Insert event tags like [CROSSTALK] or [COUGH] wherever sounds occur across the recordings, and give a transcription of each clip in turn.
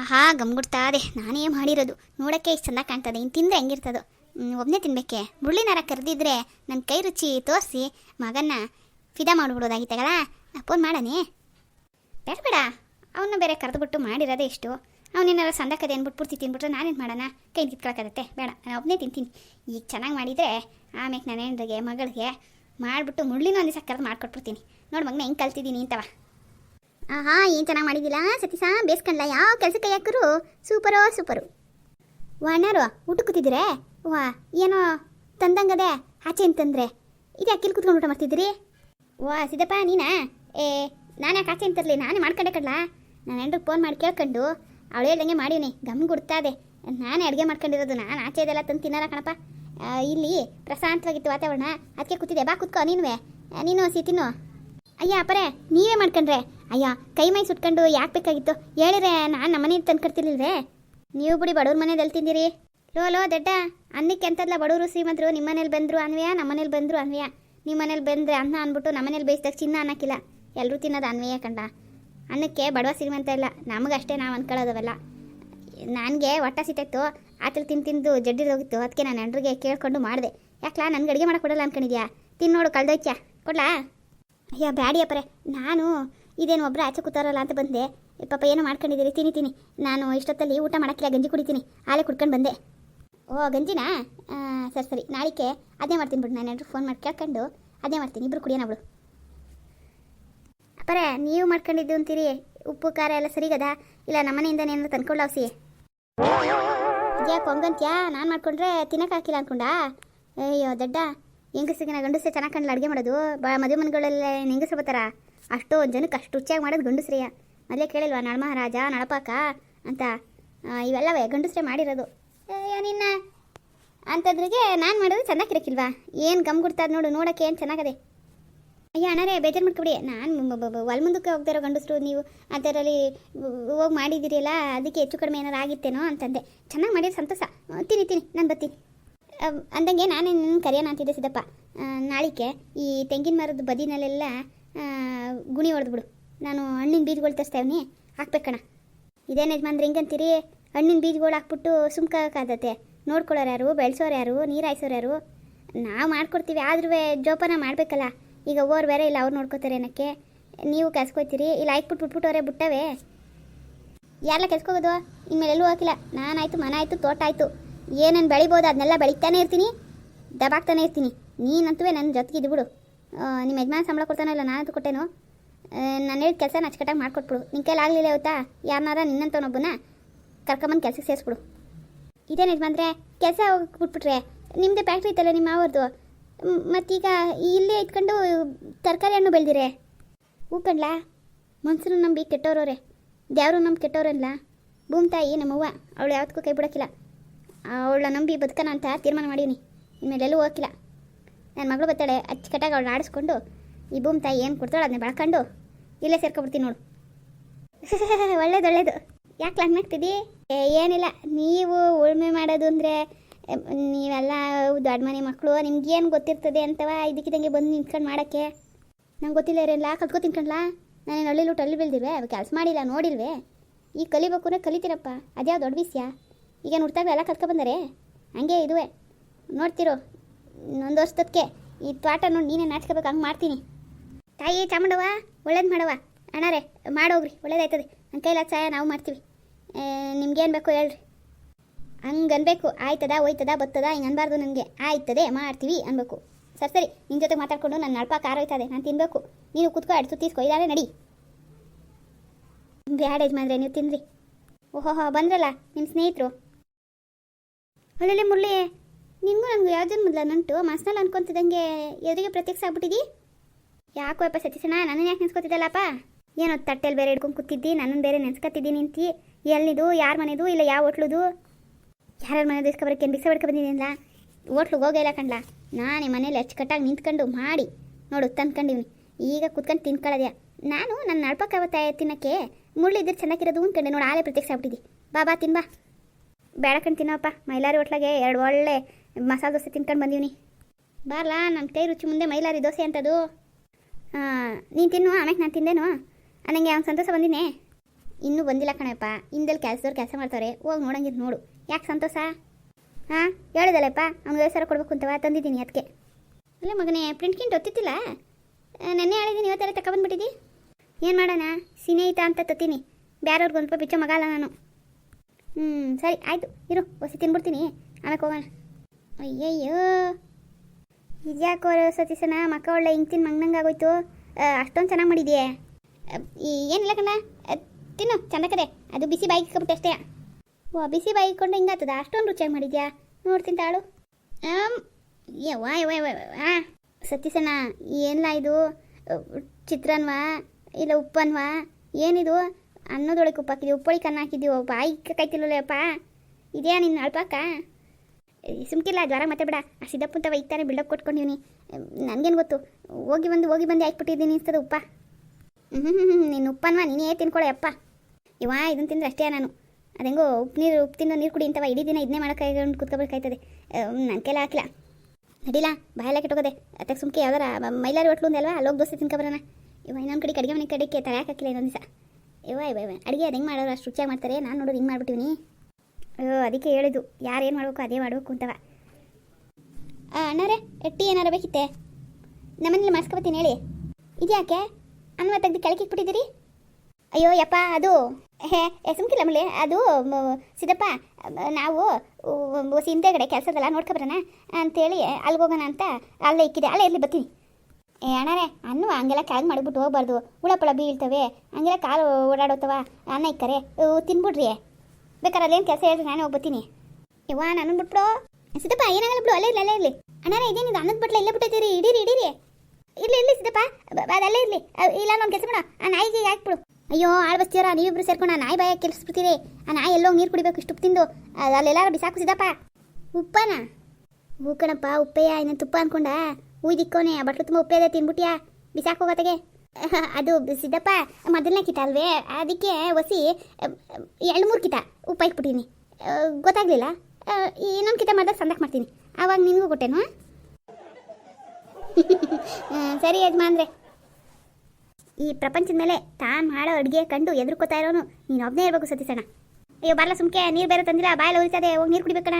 ಆಹಾ ಗಮ್ಗುಡ್ತಾದೆ ನಾನೇ ಮಾಡಿರೋದು. ನೋಡೋಕ್ಕೆ ಇಷ್ಟು ಚೆಂದ ಕಾಣ್ತದೆ. ಇನ್ನು ತಿಂದರೆ ಹೆಂಗಿರ್ತದೆ. ಒಬ್ಬನೇ ತಿನ್ಬೇಕೆ. ಮುಳ್ಳಿನಾರ ಕರೆದಿದ್ರೆ ನನ್ನ ಕೈ ರುಚಿ ತೋರಿಸಿ ಮಗನ್ನ ಫಿದಾ ಮಾಡಿಬಿಡೋದಾಗಿತ್ತಗಲ್ಲ ಫೋನ್ ಮಾಡನೆ ಬೇಡ ಬೇಡ. ಅವನ್ನ ಬೇರೆ ಕರೆದುಬಿಟ್ಟು ಮಾಡಿರೋದೇ ಇಷ್ಟು. ಅವನೇನಾರ ಸಂದಕದೆ ಅಂದ್ಬಿಟ್ಟು ಪೂರ್ತಿ ತಿನ್ಬಿಟ್ರೆ ನಾನೇನು ಮಾಡೋಣ? ಕೈ ಕಿತ್ಕೊಳಕತ್ತೆ ಬೇಡ ನಾನು ಒಬ್ಬನೇ ತಿಂತೀನಿ. ಈಗ ಚೆನ್ನಾಗಿ ಮಾಡಿದರೆ ಆಮೇಲೆ ನಾನು ಹೆಂಡ್ರಿಗೆ ಮಗಳಿಗೆ ಮಾಡಿಬಿಟ್ಟು ಮುಳ್ಳಿನ ಒಂದು ದಿವಸ ಕರೆದು ಮಾಡ್ಕೊಟ್ಬಿಡ್ತೀನಿ. ನೋಡಿ ಮಗನ, ಹೆಂಗೆ ಕಲ್ತಿದ್ದೀನಿ ಅಂತವ. ಆಹಾ, ಏನು ಚೆನ್ನಾಗಿ ಮಾಡಿದ್ದಿಲ್ಲ ಸತೀಶ, ಬೇಸ್ಕಂಡ್ಲ? ಯಾವ ಕೆಲಸಕ್ಕೆ ಯಾಕರು? ಸೂಪರೋ, ಸೂಪರು. ವಾಣರು ಊಟ ಕೂತಿದ್ರೆ ವಾ, ಏನೋ ತಂದಂಗದೆ ಆಚೆ ಅಂತಂದ್ರೆ ಇದು ಅಕ್ಕಿಲ್ ಕೂತ್ಕೊಂಡು ಊಟ ಮಾಡ್ತಿದ್ದೀರಿ? ವಾ, ಸಿದ್ದಪ್ಪ, ನೀನಾ? ಏ, ನಾನು ಯಾಕೆ ಆಚೆ ಅಂತಿರಲಿ ನಾನೇ ಮಾಡ್ಕೊಂಡೆ ಕಡ್ಲ ನಾನು ಹೆಂಡ್ರಿಗೆ ಫೋನ್ ಮಾಡಿ ಕೇಳ್ಕೊಂಡು ಅವಳು ಹೇಳ್ದಂಗೆ ಮಾಡೀನಿ. ಗಮ್ ಗುಡ್ತಾದೆ ನಾನೇ ಅಡುಗೆ ಮಾಡ್ಕೊಂಡಿರೋದು. ನಾನು ಆಚೆ ಇದೆಲ್ಲ ತಂದು ತಿನ್ನಲ್ಲ ಕಣಪ್ಪ. ಇಲ್ಲಿ ಪ್ರಶಾಂತವಾಗಿತ್ತು ವಾತಾವರಣ. ಅದಕ್ಕೆ ಕೂತಿದ್ದೆ. ಬಾ ಕೂತ್ಕೋ, ನೀನುವೆ. ನೀನು, ಸಿ, ತಿನ್ನು. ಅಯ್ಯ, ಅಪ್ಪರೇ, ನೀವೇ ಮಾಡ್ಕೊಂಡ್ರೆ. ಅಯ್ಯ, ಕೈ ಮೈ ಸುಟ್ಕೊಂಡು ಯಾಕೆ ಬೇಕಾಗಿತ್ತು? ಹೇಳಿದ್ರೆ ನಾನು ನಮ್ಮ ಮನೇಲಿ ತಂದು ಕಟ್ತಿರ್ಲಿಲ್ವೇ? ನೀವು ಬಿಡಿ ಬಡವ್ರ ಮನೇಲಿ ತಿಂದಿರಿ? ಲೋ ಲೋ, ದಡ್ಡ, ಅನ್ನಕ್ಕೆ ಎಂತಲ್ಲ ಬಡವರು ಶ್ರೀಮಂತರು? ನಿಮ್ಮ ಮನೇಲಿ ಬಂದರು ಅನ್ವಯ ನಮ್ಮ ಮನೇಲಿ ಬಂದರು ಅನ್ವಯ. ನಿಮ್ಮ ಮನೇಲಿ ಬಂದರೆ ಅನ್ನ ಅಂದ್ಬಿಟ್ಟು ನಮ್ಮ ಮನೇಲಿ ಬೇಯಿಸಿದಾಗ ಚಿನ್ನ ಅನ್ನಕ್ಕಿಲ್ಲ. ಎಲ್ಲರೂ ತಿನ್ನೋದು ಅನ್ವಯ ಕಂಡ. ಅನ್ನಕ್ಕೆ ಬಡವ ಶ್ರೀಮಂತ ಇಲ್ಲ. ನಮಗಷ್ಟೇ ನಾವು ಅನ್ಕೊಳ್ಳೋದವಲ್ಲ. ನನಗೆ ಹೊಟ್ಟೆ ಆ ಥರ ತಿಂದು ತಿಂದು ಜಡ್ಡಿರೋಗಿತ್ತು ಅದಕ್ಕೆ ನಾನು ಎಂಡ್ರಿಗೆ ಕೇಳಿಕೊಂಡು ಮಾಡಿದೆ. ಯಾಕಲಾ? ನನಗೆ ಅಡುಗೆ ಮಾಡಕ್ಕೆ ಕೊಡೋಲ್ಲ ಅನ್ಕೊಂಡಿದ್ಯಾ? ತಿನ್ನೋಡು ಕಳ್ದೋಯ್ತ್ಯಾ? ಕೊಡ್ಲಾ? ಅಯ್ಯ ಬ್ಯಾಡಿಯಪ್ಪರೆ ನಾನು ಇದೇನು ಒಬ್ಬರು ಆಚೆ ಕೂತಾರಲ್ಲ ಅಂತ ಬಂದೆ. ಪಾಪ ಏನೋ ಮಾಡ್ಕೊಂಡಿದ್ದೀರಿ ತಿನಿ ತಿನಿ ನಾನು ಇಷ್ಟೊತ್ತಲ್ಲಿ ಊಟ ಮಾಡೋಕ್ಕಿಲ್ಲ, ಗಂಜಿ ಕುಡಿತೀನಿ. ಆಲೆ ಕುಡ್ಕೊಂಡು ಬಂದೆ. ಓ, ಗಂಜಿನಾ? ಸರಿ ಸರಿ. ನಾಳಿಕೆ ಅದೇ ಮಾಡ್ತೀನಿ ಬಿಡು. ನಾನು ಎಲ್ಲರೂ ಫೋನ್ ಮಾಡಿ ಕೇಳ್ಕೊಂಡು ಅದೇ ಮಾಡ್ತೀನಿ. ಇಬ್ರು ಕುಡಿಯೋಣ ಬಿಡು. ಅಪ್ಪರೇ, ನೀವು ಮಾಡ್ಕೊಂಡಿದ್ದು ಅಂತೀರಿ? ಉಪ್ಪು, ಖಾರ ಎಲ್ಲ ಸರಿಗದ ಇಲ್ಲ ನಮ್ಮನೆಯಿಂದ ಏನಾದ್ರು ತಂದ್ಕೊಳ್ಳ ಔಸಿ ಯಾಕೆ ಹೊಂಗಂತ್ಯಾ ನಾನು ಮಾಡ್ಕೊಂಡ್ರೆ ತಿನ್ನಕ್ಕಾಕಿಲ್ಲ ಅನ್ಕೊಂಡಾ? ಅಯ್ಯೋ, ದಡ್ಡ. ಹೆಂಗಸಿಗೆ ನಾ ಗಂಡಸೆ ಚೆನ್ನಾಗಿ ಕಂಡ್ಲ ಅಡುಗೆ ಮಾಡೋದು? ಬಾ, ಮದುವೆ ಮನೆಗಳಲ್ಲೇ ಹೆಂಗಸ್ರು ಬರ್ತಾರ? ಅಷ್ಟು ಜನಕ್ಕೆ ಅಷ್ಟು ರುಚಿಯಾಗಿ ಮಾಡೋದು ಗಂಡಸ್ರೆಯ ಮೊದಲೇ ಕೇಳಿಲ್ವಾ ನಳಮಹಾರಾಜ ನಳಪಾಕ ಅಂತ. ಇವೆಲ್ಲ ಗಂಡಸ್ರೆ ಮಾಡಿರೋದು. ನಿನ್ನ ಅಂಥದ್ರಿಗೆ ನಾನು ಮಾಡೋದು ಚೆನ್ನಾಗಿರಕ್ಕಿಲ್ವಾ? ಏನು ಗಮ್ ಗುಡ್ತದ ನೋಡು, ನೋಡೋಕ್ಕೆ ಏನು ಚೆನ್ನಾಗದೆ. ಅಯ್ಯ, ಅಣ್ಣರೇ, ಬೇಜಾರು ಮಾಡ್ಕೊಬಿಡಿ. ನಾನು ಒಲ್ ಮುಂದಕ್ಕೆ ಹೋಗ್ತಾರೋ ಗಂಡಸರು, ನೀವು ಅದರಲ್ಲಿ ಹೋಗಿ ಮಾಡಿದ್ದೀರಲ್ಲ ಅದಕ್ಕೆ ಹೆಚ್ಚು ಕಡಿಮೆ ಏನಾರು ಆಗಿತ್ತೇನೋ ಅಂತಂದೆ. ಚೆನ್ನಾಗಿ ಮಾಡಿದ್ರೆ ಸಂತೋಷ. ತಿನಿ ತಿನ್ನಿ ತಿನ್ನಿ, ನಾನು ಬರ್ತೀನಿ. ಅಂದಂಗೆ ನಾನೇ ನಿನ್ನ ಕರೆಯೋಣ ಅಂತಿದ್ದೆ ಸಿದ್ದಪ್ಪ. ನಾಳಿಕೆ ಈ ತೆಂಗಿನ ಮರದ ಬದಿನಲ್ಲೆಲ್ಲ ಗುಣಿ ಹೊಡೆದ್ಬಿಡು ನಾನು ಹಣ್ಣಿನ ಬೀಜಗಳು ತರಿಸ್ತೇವನಿ ಹಾಕ್ಬೇಕಣ ಇದೇನು ಯಜಮಾನ್ರಿ, ಹಿಂಗಂತೀರಿ? ಹಣ್ಣಿನ ಬೀಜಗಳು ಹಾಕ್ಬಿಟ್ಟು ಸುಮ್ಕಾಗತ್ತೆ ನೋಡ್ಕೊಳ್ಳೋರು ಯಾರು, ಬೆಳೆಸೋರು ಯಾರು, ನೀರು ಹಾಯ್ಸೋರು ಯಾರು? ನಾವು ಮಾಡ್ಕೊಡ್ತೀವಿ ಆದ್ರೂ ಜೋಪಾನ ಮಾಡಬೇಕಲ್ಲ. ಈಗ ಓರ್ ಬೇರೆ ಇಲ್ಲ, ಅವ್ರು ನೋಡ್ಕೋತಾರೆ ಏನಕ್ಕೆ? ನೀವು ಕೆಸ್ಕೋತೀರಿ ಇಲ್ಲ ಹಾಕ್ಬಿಟ್ಟು ಬಿಟ್ಬಿಟ್ಟವ್ರೆ ಬಿಟ್ಟವೆ. ಯಾರೆಲ್ಲ ಕೆಸ್ಕೋಗೋದು? ಇನ್ಮೇಲೆ ಎಲ್ಲೂ ಹಾಕಿಲ್ಲ. ನಾನಾಯಿತು ಮನ ಆಯಿತು ತೋಟ ಆಯಿತು. ಏನೇನು ಬೆಳಿಬೋದು ಅದನ್ನೆಲ್ಲ ಬೆಳಿತಾನೆ ಇರ್ತೀನಿ. ದಬಾಕ್ತಾನೆ ಇರ್ತೀನಿ. ನೀನಂತೂ ನನ್ನ ಜೊತೆಗಿದ್ಬಿಡು ನಿಮ್ಮ ಯಜಮಾನ ಸಂಬಳ ಕೊಡ್ತಾನೋ ಇಲ್ಲ ಅದು ಕೊಟ್ಟೇನು? ನಾನು ಹೇಳಿದ ಕೆಲಸ ಅಚ್ಚುಕಟ್ಟಾಗಿ ಮಾಡ್ಕೊಟ್ಬಿಡು. ನಿನ್ನ ಕೈಲಿ ಆಗಲಿಲ್ಲ ಇವತ್ತಾ? ಯಾರನ್ನಾರ ನಿನ್ನಂತವನೊಬ್ಬನ ಕರ್ಕೊಂಬಂದು ಕೆಲಸಕ್ಕೆ ಸೇರಿಸ್ಬಿಡು. ಇದೇನು ಯಜಮಾನ್ರೆ, ಕೆಲಸ ಹೋಗ್ಬಿಟ್ಬಿಟ್ರೆ ನಿಮ್ಮದೇ ಫ್ಯಾಕ್ಟ್ರಿ ಇತ್ತಲ್ಲ ನಿಮ್ಮ ಅವ್ರದ್ದು ಮತ್ತೀಗ ಇಲ್ಲೇ ಇಟ್ಕೊಂಡು ತರಕಾರಿ ಹಣ್ಣು ಬೆಳೆದಿರೆ? ಹೂ ಕಣ್ಲಾ, ಮನ್ಸರು ನಂಬಿ ಕೆಟ್ಟವ್ರವ್ರೆ ದೇವರು ನಂಬಿ ಕೆಟ್ಟವ್ರಲ್ಲ ಭೂಮಿ ತಾಯಿ, ನಮ್ಮವ್ವ, ಅವಳು ಯಾವತ್ತಕ್ಕೂ ಕೈ ಬಿಡೋಕ್ಕಿಲ್ಲ. ಅವಳ ನಂಬಿ ಬದುಕನ ಅಂತ ತೀರ್ಮಾನ ಮಾಡೀನಿ ಇನ್ಮೇಲೆ ಎಲ್ಲೂ ಹೋಗಿಲ್ಲ ನನ್ನ ಮಗಳು ಬರ್ತಾಳೆ ಅಚ್ಚುಕಟ್ಟಾಗಿ ಅವಳು ಆಡಿಸ್ಕೊಂಡು ಈ ಭೂಮಿ ತಾಯಿ ಏನು ಕೊಡ್ತಾಳೆ ಅದನ್ನ ಬೆಳ್ಕೊಂಡು ಇಲ್ಲೇ ಸೇರ್ಕೊಬಿಡ್ತೀನಿ ನೋಡು. [LAUGHS] ಒಳ್ಳೇದು ಒಳ್ಳೇದು ಯಾಕೆ ಲಗ್ನ ಏ, ಏನಿಲ್ಲ. ನೀವು ಉಳ್ಮೆ ಮಾಡೋದು ಅಂದರೆ ನೀವೆಲ್ಲ ದೊಡ್ಡ ಮನೆ ಮಕ್ಕಳು ನಿಮ್ಗೇನು ಗೊತ್ತಿರ್ತದೆ ಅಂತವ ಇದಕ್ಕಿದಂಗೆ ಬಂದು ನಿಂತ್ಕೊಂಡು ಮಾಡೋಕ್ಕೆ? ನಂಗೆ ಗೊತ್ತಿಲ್ಲ ಇರಲ್ಲ ಕಲ್ತ್ಕೊ ತಿನ್ಕೊಂಡ್ಲಾ? ನಾನೇನು ಹಳ್ಳಿ ಲೂಟ್ ಹಳ್ಳಿ ಬೆಳೆದಿಲ್ವೇ ಕೆಲಸ ಮಾಡಿಲ್ಲ ನೋಡಿಲ್ವೇ? ಈಗ ಕಲಿಬೇಕು ಅಂದರೆ ಕಲಿತೀರಪ್ಪ. ಅದ್ಯಾವ ದೊಡ್ಡ ವಿಷಯ? ಈಗ ನೋಡ್ತಾವೆ ಎಲ್ಲ ಕಲ್ತ್ಕೊ ಬಂದರೆ? ಹಂಗೆ ಇದುವೆ. ನೋಡ್ತಿರು. ಒಂದು ವರ್ಷದಕ್ಕೆ ಈ ತ್ವಾಟ ನೋಡಿ ನೀನೇ ನಾಚ್ಕೋಬೇಕು ಹಂಗೆ ಮಾಡ್ತೀನಿ. ತಾಯಿ ಚಾಮುಂಡವ ಒಳ್ಳೇದು ಮಾಡವ ಅಣ್ಣಾರೆ ಮಾಡೋಗ್ರಿ, ಒಳ್ಳೇದಾಯ್ತದೆ. ನನ್ನ ಕೈಲ ಸಹಾಯ ನಾವು ಮಾಡ್ತೀವಿ. ನಿಮ್ಗೇನು ಬೇಕು ಹೇಳ್ರಿ. ಹಂಗೆ ಅನ್ಬೇಕು ಆಯ್ತದ, ಹೋಯ್ತದ, ಬತ್ತದ, ಹಿಂಗೆ ಅನ್ಬಾರ್ದು ನನಗೆ. ಆಯ್ತದೆ, ಮಾಡ್ತೀವಿ ಅನ್ಬೇಕು. ಸರಿ ಸರಿ ನಿನ್ನ ಜೊತೆ ಮಾತಾಡ್ಕೊಂಡು ನನ್ನ ನಳಪ ಖಾರ ಹೋಯ್ತದೆ, ನಾನು ತಿನ್ಬೇಕು. ನೀನು ಕುತ್ಕೋ, ಅಡ್ಸು, ತೀಸ್ಕೋ ಇದಾರೆ ನಡಿ. ಬ್ಯಾಡೇಜ್ ಮಾಡಿದ್ರೆ ನೀವು ತಿನ್ರಿ. ಓಹೋ ಬಂದ್ರಲ್ಲ ನಿಮ್ಮ ಸ್ನೇಹಿತರು? ಒಳ್ಳೊಳ್ಳೆ ಮುರಳಿ ನಿನಗೂ ನನಗೂ ಯಾವ ಜನ್ಮದ್ಲ ನಂಟು ಮಸ್ನಲ್ಲಿ ಅನ್ಕೊಂತಿದ್ದಂಗೆ ಎದುರಿಗೆ ಪ್ರತ್ಯಕ್ಷ ಆಗ್ಬಿಟ್ಟಿದಿ? ಯಾಕೋ ಅಪ್ಪ ಸತೀಸಣ್ಣ ನನ್ನನ್ನು ಯಾಕೆ ನೆನ್ಸ್ಕೊತಿದ್ದಲ್ಲಪ್ಪ? ಏನೋ ತಟ್ಟೆಲಿ ಬೇರೆ ಹಿಡ್ಕೊಂಡು ಕೂತಿದ್ದಿ ನನ್ನನ್ನು ಬೇರೆ ನೆನ್ಸ್ಕೊತಿದ್ದೀನಿ ನಿಂತಿ. ಎಲ್ಲಿದು ಯಾರ ಮನೆದು, ಇಲ್ಲ ಯಾವ ಹೋಟ್ಲುದು? ಯಾರ್ಯಾರ ಮನೆ ದಿಸ್ಕೊಬರಕ್ಕೆ ಬಿಸಿ ಬಡ್ಕೊ ಬಂದಿದ್ದೀನಿಲ್ಲ ಹೋಟ್ಲಿಗೆ ಹೋಗಿಲ್ಲ ಕಣ್ಲ. ನಾನೇ ಮನೇಲಿ ಅಚ್ಚುಕಟ್ಟಾಗಿ ನಿಂತ್ಕೊಂಡು ಮಾಡಿ. ನೋಡು ತಂದ್ಕೊಂಡಿವ್ನಿ ಈಗ ಕುತ್ಕೊಂಡು ತಿನ್ಕೊಳ್ಳೋದ್ಯಾ ನಾನು ನನ್ನ ನಡ್ಪಕ್ಕಾವತ್ತ ತಿನ್ನಕ್ಕೆ ಮುಳ್ಳಿದ್ರೆ ಚೆನ್ನಾಗಿರೋದು ಅಂದ್ಕೊಂಡೆ ನೋಡಿ, ಆಲೇ ಪ್ರತ್ಯಕ್ಷ ಆಗ್ಬಿಟ್ಟಿದ್ದಿ ಬಾಬಾ ತಿನ್ಬಾ. ಬೇಡ ಕಣ್, ತಿನ್ನೋಪ್ಪ. ಮೈಲಾರಿ ಹೋಟ್ಲಾಗೆ ಎರಡು ಒಳ್ಳೆ ಮಸಾಲೆ ದೋಸೆ ತಿನ್ಕೊಂಡು ಬಂದೀವಿ ಬಾರ್ಲಾ ನನ್ನ ಕೈ ರುಚಿ ಮುಂದೆ ಮೈಲಾರಿ ದೋಸೆ ಅಂತದು. ನೀನು ತಿನ್ನು ಆಮೇಲೆ ನಾನು ತಿಂದೇನು? ನನಗೆ ಅವ್ನು ಸಂತೋಷ ಬಂದಿನೇ ಇನ್ನೂ ಬಂದಿಲ್ಲ ಕಣಪ್ಪ. ಹಿಂದಲ್ಲಿ ಕೆಲಸದವ್ರು ಕೆಲಸ ಮಾಡ್ತಾರೆ ಹೋಗಿ ನೋಡಂಗಿದ್ದು ನೋಡು. ಯಾಕೆ ಸಂತೋಷ? ಹಾಂ ಹೇಳಿದಲ್ಲಪ್ಪ? ಅವ್ನಿಗೆ ಐದು ಕೊಡಬೇಕು ಅಂತವ ತಂದಿದ್ದೀನಿ ಅದಕ್ಕೆ ಅಲ್ಲ ಮಗನೇ ಪ್ರಿಂಟ್ ಕಿಂಟ್ ಒತ್ತಿತ್ತಿಲ್ಲ? ನೆನ್ನೆ ಹೇಳಿದ್ದೀನಿ ಇವತ್ತೆಲ್ಲ ತಗೊಬಂದ್ಬಿಟ್ಟಿದ್ದಿ ಏನು ಮಾಡೋಣ? ಸಿನೇಹಿತ ಅಂತ ತತ್ತೀನಿ. ಬೇರೆಯವ್ರಿಗೆ ಒಂದು ಬಿಚ್ಚೋ ಅಲ್ಲ ನಾನು. ಹ್ಞೂ ಸರಿ, ಆಯಿತು. ಇರು ಹೊಸಿ ತಿನ್ಬಿಡ್ತೀನಿ. ಆಮೇಲೆ ಹೋಗೋಣ. ಅಯ್ಯಯ್ಯೋ. ಇದ್ಯಾಕೋ ಸತೀಶನ? ಮಕ್ಕ ಒಳ್ಳೆ ಹಿಂಗೆ ತಿನ್ ಮಂಗ್ನಂಗೆ ಆಗೋಯ್ತು. ಅಷ್ಟೊಂದು ಚೆನ್ನಾಗಿ ಮಾಡಿದ್ಯೆ. ಏನಿಲ್ಲ ಕಣ ತಿನ್ನು ತಿನ್ನು ಚೆನ್ನಕದೆ ಅದು ಬಿಸಿ ಬಾಯಿ ಇಟ್ಕೊಬಿಟ್ಟೆ ಅಷ್ಟೇ. ಓ, ಬಿಸಿ ಬಾಯಿ ಇಟ್ಕೊಂಡು ಹಿಂಗಾತದ ಅಷ್ಟೊಂದು ರುಚಿಯಾಗಿ ಮಾಡಿದ್ಯಾ? ನೋಡ್ತೀನಿ ತಾಳು. ಯವ್ವಾ, ಯವ್ವ ಹಾಂ ಸತೀಸನ ಏನಿಲ್ಲ ಇದು? ಚಿತ್ರಾನ್ವಾ? ಇಲ್ಲ ಉಪ್ಪನ್ವಾ? ಏನಿದು? ಅನ್ನದೊಳಗೆ ಉಪ್ಪು ಹಾಕಿದ್ವಿ ಉಪ್ಪೊಳಗೆ ಕಣ್ಣು ಹಾಕಿದ್ದೀವೋ ಬಾಯಿ ಕೈತಿಲ್ಲಪ್ಪ ಇದೆಯಾ ನಿನ್ನ ಅಳ್ಪಾಕ ಸುಮ್ಕಿಲ್ಲ ಜ್ವರ ಮತ್ತೆ ಬಿಡ. ಆ ಸಿದ್ದಪ್ಪಂತ ವೈತಾನೆ ಬಿಲ್ಡಪ್ ಕೊಟ್ಕೊಂಡಿವ್ನಿ. ನನಗೇನು ಗೊತ್ತು? ಹೋಗಿ ಬಂದು ಹೋಗಿ ಬಂದು ಹಾಕ್ಬಿಟ್ಟಿದ್ದೀನಿ ಅನ್ಸ್ತದ ಉಪ್ಪ. ಹ್ಞೂ ಹ್ಞೂ ನೀನು ಉಪ್ಪನ್ವಾ, ನೀನೇ ತಿನ್ಕೊಳ್ಳೆ ಅಪ್ಪ. ಇವ ಇದನ್ನು ತಿಂದ್ರೆ ಅಷ್ಟೇ ನಾನು. ಅದೆಂಗೋ ಉಪ್ಪು ನೀರು ಉಪ್ಪು ತಿನ್ನೋ ನೀರು ಕುಡಿ ಇಂಥವ, ಇಡೀ ದಿನ ಇದನ್ನೇ ಮಾಡೋಕ್ಕಾಗಿ ಕುತ್ಕೋಬೇಕಾಯ್ತದೆ ನನ್ನ ಕೈಲ ಹಾಕಿಲ್ಲ ನಡಿಲ್ಲ ಬಾಯಲ್ಲ ಕೆಟ್ಟೋಗದೆ ಅದಕ್ಕೆ ಸುಮ್ಕೆ ಯಾವ್ದಾರ ಮೈಲಾರಿ ಹೋಟ್ಲು ಅಲ್ವಾ? ಅಲ್ಲೋಗಿ ದೋಸೆ ತಿನ್ಕೊಬರೋಣ ಇವ ಇನ್ನೊಂದು ಕಡೆ ಅಡುಗೆ ಮನೆ ಕಡೆಗೆ ತಲೆ ಹಾಕಿಲ್ಲ ಇನ್ನೊಂದು ದಿವಸ. ಇವ ಇವ ಇವ ಅಡುಗೆ ಅದು ಹೆಂಗೆ ಮಾಡೋರು, ಅಷ್ಟು ರುಚಿಯಾಗಿ ಮಾಡ್ತಾರೆ? ನಾನು ನೋಡೋದು ಹಿಂಗೆ ಮಾಡ್ಬಿಟ್ಟಿವ್ನಿ. ಅಯ್ಯೋ, ಅದಕ್ಕೆ ಹೇಳಿದ್ದು ಯಾರು ಏನು ಮಾಡಬೇಕು, ಅದೇ ಮಾಡಬೇಕು ಅಂತವ. ಅಣ್ಣಾರೇ ಟೀ ಏನಾರ ಬೇಕಿತ್ತೆ? ನಮ್ಮನೇಲಿ ಮಾಡ್ಸ್ಕೊಬತ್ತೀನಿ ಹೇಳಿ. ಇದ್ಯಾಕೆ? ಅನ್ವ ತೆಗ್ದು ಕೆಳಕಿಟ್ಬಿಟ್ಟಿದ್ದೀರಿ ಅಯ್ಯೋ, ಯಪ್ಪ, ಅದು, ಹೇ ಸುಮ್ಕಿಲ್ಲ ಮಳೆ ಅದು ಸಿದ್ದಪ್ಪ, ನಾವು ಹಿಂದೆಗಡೆ ಕೆಲಸದಲ್ಲ ನೋಡ್ಕೊಬರೋಣ ಅಂತೇಳಿ ಅಲ್ಲಿಗೆ ಹೋಗೋಣ ಅಂತ ಅಲ್ಲೇ ಇಕ್ಕಿದೆ. ಅಲ್ಲೇ ಇರಲಿ, ಬರ್ತೀನಿ. ಏ, ಅಣ್ಣಾರೆ ಅನ್ನು ಹಂಗೆಲ್ಲ ಕೆಳಗೆ ಮಾಡಿಬಿಟ್ಟು ಹೋಗ್ಬಾರ್ದು. ಹುಳಪಳ ಬೀಳ್ತವೆ. ಹಂಗೆಲ್ಲ ಕಾಲು ಓಡಾಡೋತವ. ಅನ್ನ ಇಕ್ಕರೆ. ತಿನ್ಬಿಡ್ರಿ. ಬೇಕಾದ್ರೆ ಅಲ್ಲೇನು ಕೆಲಸ ಹೇಳಿದ್ರೆ ನಾನೇ ಹೋಗ್ಬತ್ತೀನಿ. ಯವ್ವ, ನಾನು ಬಿಟ್ಬಿಡು ಸಿದ್ದಪ್ಪ, ಏನಾಗಲ್ಲ ಬಿಡು, ಅಲ್ಲೇ ಇರಲಿ ಅಲ್ಲೇ ಇರಲಿ. ಅಣ್ಣಾರ ಇದೇನಿದು ಅನ್ನದ ಬಟ್ಲೆ ಇಲ್ಲೇ ಬಿಟ್ಟಿದ್ದೀರಿ ಇಡೀರಿ ಇಡೀರಿ. ಇರ್ಲಿ ಇರ್ಲಿ ಸಿದ್ದಪ್ಪ. ಅದಲ್ಲೇ ಇರ್ಲಿ. ಇಲ್ಲ ನಮ್ಮ ಕೆಲಸ ಬಿಡು ಆ ನಾಯಿಗೆ ಹಾಕ್ಬಿಡು ಅಯ್ಯೋ ಆಳ್ ಬಸ್ತೀರ ನೀವಿಬ್ರು ಸೇರ್ಕೊಂಡು ಆ ನಾಯಿ ಬಾಯ ಕೆಲ್ಸ್ಬಿಡ್ತೀರಿ. ಆ ನಾಯಿ ಎಲ್ಲೋ ನೀರು ಕುಡಿಬೇಕು, ಇಷ್ಟು ತಿಂದು ಅಲ್ಲೆಲ್ಲ ಅಲ್ಲೆಲ್ಲಾರು ಬಿಸಾಕು ಸಿದ್ದಪ್ಪ. ಉಪ್ಪನ? ಹೂ ಕಣಪ್ಪ ಉಪ್ಪೆಯ ಇನ್ನು ತುಪ್ಪ ಅನ್ಕೊಂಡ. ಉಯ್ದಿಕ್ಕೋನೆ ಆ ಬಟ್ಲು ತುಂಬ ಉಪ್ಪೆ ಇದೆ ತಿನ್ಬಿಟ್ಯಾ? ಬಿಸಾಕ್ ಹೋಗೋತೆಗೆ [LAUGHS] ಅದು ಸಿದ್ದಪ್ಪ, ಮೊದಲನೇ ಕಿತ ಅಲ್ವೇ? ಅದಕ್ಕೆ ಒಸಿ ಎರಡು ಮೂರು ಕಿತ ಉಪ್ಪು ಇಟ್ಬಿಟ್ಟಿನಿ ಗೊತ್ತಾಗ್ಲಿಲ್ಲ? ಇನ್ನೊಂದು ಕಿತ ಮಾಡಿದ್ರೆ ಸಂದಕ್ಕೆ ಮಾಡ್ತೀನಿ. ಆವಾಗ ನಿನಗೂ ಕೊಟ್ಟೇನು? [LAUGHS] ಸರಿ ಯಜಮಾನ್ರೆ. ಈ ಪ್ರಪಂಚದ ಮೇಲೆ ತಾನು ಮಾಡೋ ಅಡುಗೆ ಕಂಡು ಎದುರ್ಕೋತಾ ಇರೋನು, ನೀನು ಒಬ್ಬನೇ ಇರಬೇಕು ಸತೀಸಣ್ಣ ಅಯ್ಯೋ, ಬಾರ್ಲ ಸುಮ್ಕೆ, ನೀರು ಬೇರೆ ತಂದಿಲ್ಲ, ಬಾಯಲ್ಲಿ ಉಳಿತದೆ ಹೋಗಿ ನೀರು ಕುಡಿಬೇಕಣ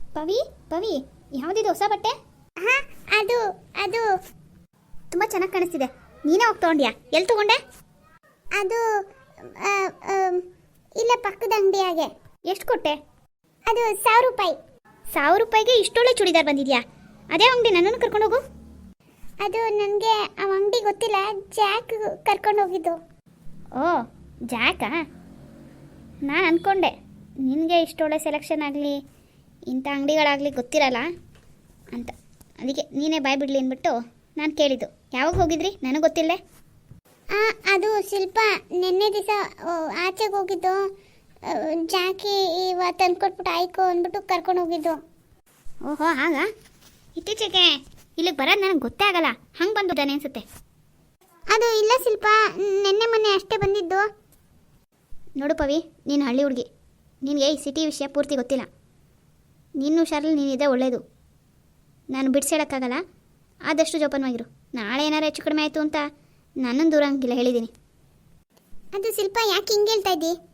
ಪವಿ ಪವಿ, ಯಾವುದಿದು ಹೊಸ ಬಟ್ಟೆ? ಹಾ, ಅದು ಅದು. ತುಂಬ ಚೆನ್ನಾಗಿ ಕಾಣಿಸ್ತಿದೆ. ನೀನೇ ಹೋಗಿ ತಗೊಂಡ್ಯಾ? ಎಲ್ಲಿ ತಗೊಂಡೆ? ಅದು ಇಲ್ಲ ಪಕ್ಕದ ಅಂಗಡಿಯಾಗೆ. ಎಷ್ಟು ಕೊಟ್ಟೆ? ಅದು ಸಾವಿರ ರೂಪಾಯಿ. ಸಾವಿರ ರೂಪಾಯಿಗೆ ಇಷ್ಟೊಳ್ಳೆ ಚೂಡಿದಾರ್ ಬಂದಿದ್ಯಾ? ಅದೇ ಅಂಗಡಿ ನನ್ನನ್ನು ಕರ್ಕೊಂಡು ಹೋಗು. ಅದು ನನಗೆ ಆ ಅಂಗಡಿ ಗೊತ್ತಿಲ್ಲ ಜಾಕ್ ಕರ್ಕೊಂಡು ಹೋಗಿದ್ದು. ಓ ಜಾಕಾ ನಾನು ಅಂದ್ಕೊಂಡೆ ನಿನಗೆ ಇಷ್ಟೊಳ್ಳೆ ಸೆಲೆಕ್ಷನ್ ಆಗಲಿ ಇಂಥ ಅಂಗಡಿಗಳಾಗಲಿ ಗೊತ್ತಿರಲ್ಲ ಅಂತ. ಅದಕ್ಕೆ ನೀನೇ ಬಾಯ್ ಬಿಡಲಿ ಅಂದ್ಬಿಟ್ಟು ನಾನು ಕೇಳಿದ್ದು. ಯಾವಾಗ ಹೋಗಿದ್ರಿ? ನನಗೆ ಗೊತ್ತಿಲ್ಲ? ಅದು ಶಿಲ್ಪ ನಿನ್ನೆ ದಿವಸ ಆಚೆಗೆ ಹೋಗಿದ್ದು. ಜಾಕಿ ಇವತ್ತು ತಂದ್ಕೊಟ್ಬಿಟ್ಟು ಆಯ್ಕೋ ಅಂದ್ಬಿಟ್ಟು ಕರ್ಕೊಂಡು ಹೋಗಿದ್ದು. ಓಹೋ ಆಗ ಇತ್ತೀಚೆಗೆ ಇಲ್ಲಿಗೆ ಬರೋದು ನನಗೆ ಗೊತ್ತೇ ಆಗಲ್ಲ. ಹಂಗೆ ಬಂದಿದ್ದಾನೆ ಅನ್ಸುತ್ತೆ. ಅದು ಇಲ್ಲ ಶಿಲ್ಪ ನಿನ್ನೆ ಮೊನ್ನೆ ಅಷ್ಟೇ ಬಂದಿದ್ದು. ನೋಡು ಪವಿ ನೀನು ಹಳ್ಳಿ ಹುಡುಗಿ. ನಿನಗೆ ಈ ಸಿಟಿ ವಿಷಯ ಪೂರ್ತಿ ಗೊತ್ತಿಲ್ಲ. ನಿನ್ನ ಹುಷಾರಲ್ಲಿ ನೀನಿದೆ ಒಳ್ಳೇದು. ನಾನು ಬಿಡಿಸೇಳಕ್ಕಾಗಲ್ಲ. ಆದಷ್ಟು ಜೋಪಾನವಾಗಿರು. ನಾಳೆ ಏನಾರು ಹೆಚ್ಚು ಕಡಿಮೆ ಆಯಿತು ಅಂತ ನನ್ನನ್ನು ದೂರ ಹಂಗಿಲ್ಲ ಹೇಳಿದ್ದೀನಿ ಅದು ಶಿಲ್ಪ ಯಾಕೆ ಹಿಂಗೆ ಹೇಳ್ತಾ ಇದ್ದಿ?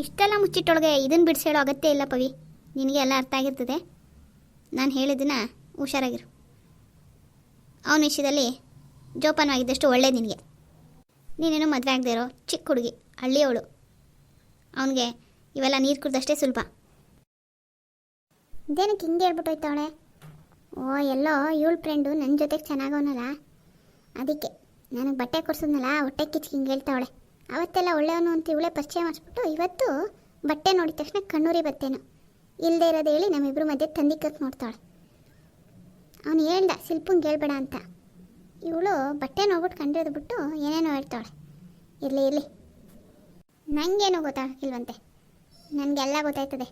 ಇಷ್ಟೆಲ್ಲ ಮುಚ್ಚಿಟ್ಟೊಳಗೆ ಇದನ್ನು ಬಿಡಿಸೇಳೋ ಅಗತ್ಯ ಇಲ್ಲ ಪವಿ. ನಿನಗೆ ಎಲ್ಲ ಅರ್ಥ ಆಗಿರ್ತದೆ. ನಾನು ಹೇಳಿದ್ದನ್ನ ಹುಷಾರಾಗಿರು. ಅವನ ವಿಷಯದಲ್ಲಿ ಜೋಪಾನವಾಗಿದ್ದಷ್ಟು ಒಳ್ಳೇದು ನಿನಗೆ. ನೀನೇನು ಮದುವೆ ಆಗದೆ ಇರೋ ಚಿಕ್ಕ ಹುಡುಗಿ ಹಳ್ಳಿಯವಳು. ಅವನಿಗೆ ಇವೆಲ್ಲ ನೀರು ಕುಡ್ದಷ್ಟೇ ಸುಲಭ. ಇದೇನಕ್ಕೆ ಹಿಂಗೆ ಹೇಳ್ಬಿಟ್ಟೋಯ್ತವಳೆ ಓ, ಎಲ್ಲೋ ಇವಳು ಫ್ರೆಂಡು ನನ್ನ ಜೊತೆಗೆ ಚೆನ್ನಾಗವನಲ್ಲ ಅದಕ್ಕೆ ನನಗೆ ಬಟ್ಟೆ ಕೊಡ್ಸಿದ್ನಲ್ಲ, ಹೊಟ್ಟೆ ಕಿಚ್ಕಿಂಗ್ ಹೇಳ್ತಾವಳೆ. ಅವತ್ತೆಲ್ಲ ಒಳ್ಳೆಯವನು ಅಂತ ಇವಳೇ ಪರಿಚಯ ಮಾಡಿಸ್ಬಿಟ್ಟು ಇವತ್ತು ಬಟ್ಟೆ ನೋಡಿದ ತಕ್ಷಣ ಕಣ್ಣೂರಿ ಬತ್ತೇನು. ಇಲ್ಲದೆ ಇರೋದು ಹೇಳಿ ನಮ್ಮಿಬ್ಬರು ಮಧ್ಯೆ ತಂದಿಕ್ಕಕ್ಕೆ ನೋಡ್ತಾಳೆ ಅವನು ಹೇಳ್ದ ಶಿಲ್ಪಂಗೆ ಹೇಳ್ಬೇಡ ಅಂತ. ಇವಳು ಬಟ್ಟೆ ನೋಡ್ಬಿಟ್ಟು ಕಂಡಿರೋದು ಬಿಟ್ಟು ಏನೇನೋ ಹೇಳ್ತಾಳೆ ಇರಲಿ ಇರಲಿ. ನನಗೇನು ಗೊತ್ತಾಗಿಲ್ವಂತೆ ನನಗೆಲ್ಲ ಗೊತ್ತಾಯ್ತದೆ.